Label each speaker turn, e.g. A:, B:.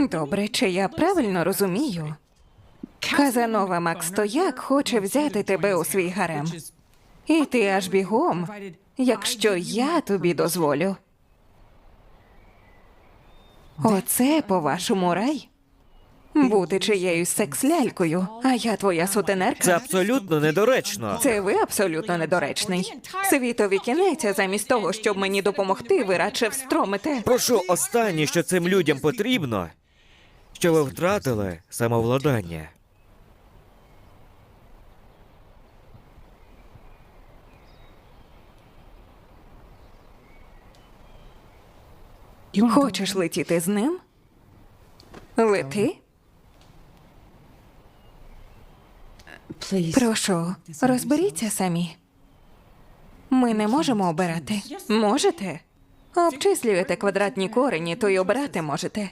A: Добре, чи я правильно розумію? Казанова Макстояк хоче взяти тебе у свій гарем. І ти аж бігом, якщо я тобі дозволю. Оце, по-вашому, рай? Бути чиєюсь секс-лялькою, а я твоя сутенерка.
B: Це абсолютно недоречно.
A: Це ви абсолютно недоречний. Світові кінець, а замість того, щоб мені допомогти, ви радше встромите.
B: Прошу останнє, що цим людям потрібно, що ви втратили самовладання.
A: Хочеш летіти з ним? Лети. Прошу, розберіться самі. Ми не можемо обирати. Можете? Обчислюєте квадратні корені, то й обирати можете.